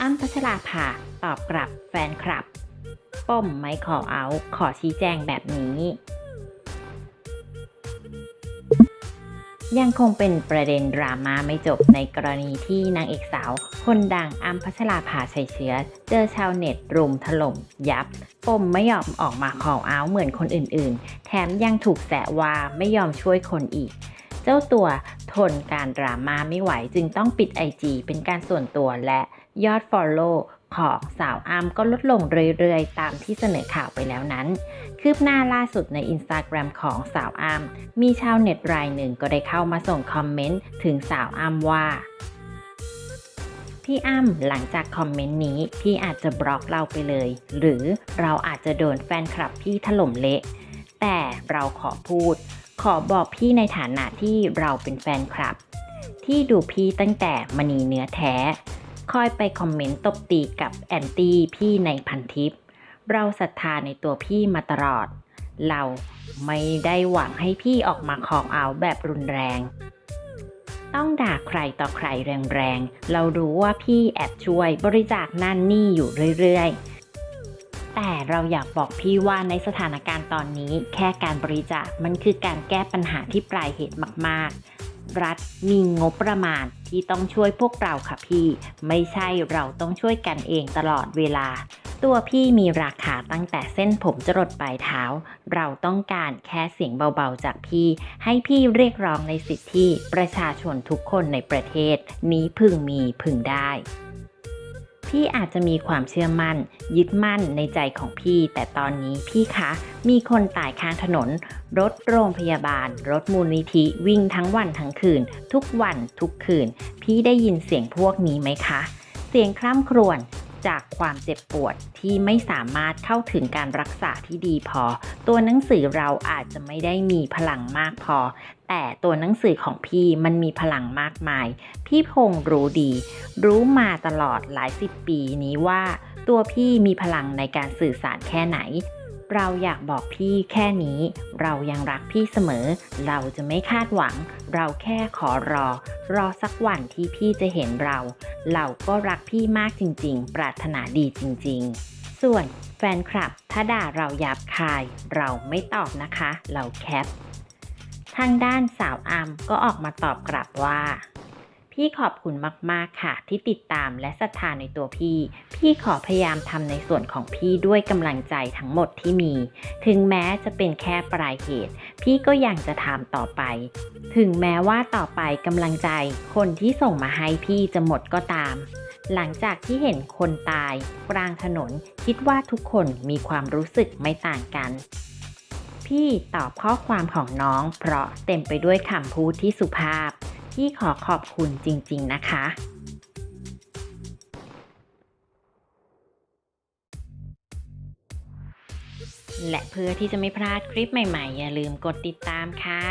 อ้ำพัชราภาตอบกลับแฟนคลับ ป้มไม่ขอเอาขอชี้แจงแบบนี้ ยังคงเป็นประเด็นดราม่าไม่จบในกรณีที่นางเอกสาว คนดังอ้ำพัชราภาชัยเชื้อ เจอชาวเน็ตรุมถล่มยับ ปมไม่ยอมออกมาขอเอาเหมือนคนอื่นๆ แถมยังถูกแสว่าไม่ยอมช่วยคนอีกเจ้าตัวทนการดราม่าไม่ไหวจึงต้องปิด IG เป็นการส่วนตัวและ ยอด Follow ของสาวอ้ำก็ลดลงเรื่อยๆ ตามที่เสนอข่าวไปแล้วนั้น คืบหน้าล่าสุดใน Instagram ของสาวอ้ำมีชาวเน็ตรายหนึ่งก็ได้เข้ามาส่งคอมเมนต์ถึงสาวอ้ำว่าพี่อ้ำหลังจากคอมเมนต์นี้พี่อาจจะบล็อกเราไปเลย หรือเราอาจจะโดนแฟนคลับพี่ถล่มเละ แต่เราขอพูด ขอบอกพี่ในฐานะที่เราเป็นแฟนคลับ ที่ดูพี่ตั้งแต่มณีเนื้อแท้ คอยไปคอมเมนต์ตบตีกับแอนตี้พี่ในพันทิป เราศรัทธาในตัวพี่มาตลอด เราไม่ได้หวังให้พี่ออกมาของเอาแบบรุนแรง ต้องด่าใครต่อใครแรงๆ เรารู้ว่าพี่แอบช่วยบริจาคนั่นนี่อยู่เรื่อยๆแต่เราอยากบอกพี่ว่าในสถานการณ์ตอนนี้ แค่การบริจาคมันคือการแก้ปัญหาที่ปลายเหตุมากๆ รัฐมีงบประมาณที่ต้องช่วยพวกเราค่ะพี่ ไม่ใช่เราต้องช่วยกันเองตลอดเวลา ตัวพี่มีราคาตั้งแต่เส้นผมจรดปลายเท้า เราต้องการแค่เสียงเบาๆจากพี่ ให้พี่เรียกร้องในสิทธิประชาชนทุกคนในประเทศ นี้พึงมีพึงได้ พี่อาจจะมีความเชื่อมั่น ยึดมั่นในใจของพี่ แต่ตอนนี้พี่คะ มีคนตายข้างถนน รถโรงพยาบาล รถมูลนิธิวิ่งทั้งวันทั้งคืน ทุกวันทุกคืน พี่ได้ยินเสียงพวกนี้ไหมคะ เสียงคร่ำครวญ จากความเจ็บปวดที่ไม่สามารถเข้าถึงการรักษาที่ดีพอ ตัวหนังสือเราอาจจะไม่ได้มีพลังมากพอ แต่ตัวหนังสือของพี่มันมีพลังมากมาย พี่พงษ์รู้ดี รู้มาตลอดหลายสิบปีนี้ว่า ตัวพี่มีพลังในการสื่อสารแค่ไหน เราอยากบอกพี่แค่นี้ เรายังรักพี่เสมอ เราจะไม่คาดหวัง เราแค่ขอรอ รอสักวันที่พี่จะเห็นเรา เราก็รักพี่มากจริง ๆ ปรารถนาดีจริง ๆ ส่วนแฟนคลับถ้าด่าเราหยาบคาย เราไม่ตอบนะคะ เราแคป ทางด้านสาวอามก็ออกมาตอบกลับว่า พี่ขอบคุณมากๆค่ะ ที่ติดตามและศรัทธาในตัวพี่ พี่ขอพยายามทำในส่วนของพี่ด้วยกำลังใจทั้งหมดที่มี ถึงแม้จะเป็นแค่ปลายเหตุ พี่ก็ยังจะทำต่อไป ถึงแม้ว่าต่อไปกำลังใจ คนที่ส่งมาให้พี่จะหมดก็ตามหลังจากที่เห็นคนตายกลางถนน คิดว่าทุกคนมีความรู้สึกไม่ต่างกัน พี่ตอบข้อความของน้องเพราะเต็มไปด้วยคำพูดที่สุภาพ ที่ขอขอบคุณจริง ๆ นะคะและเพื่อที่จะไม่พลาดคลิปใหม่ ๆ อย่าลืมกดติดตามค่ะ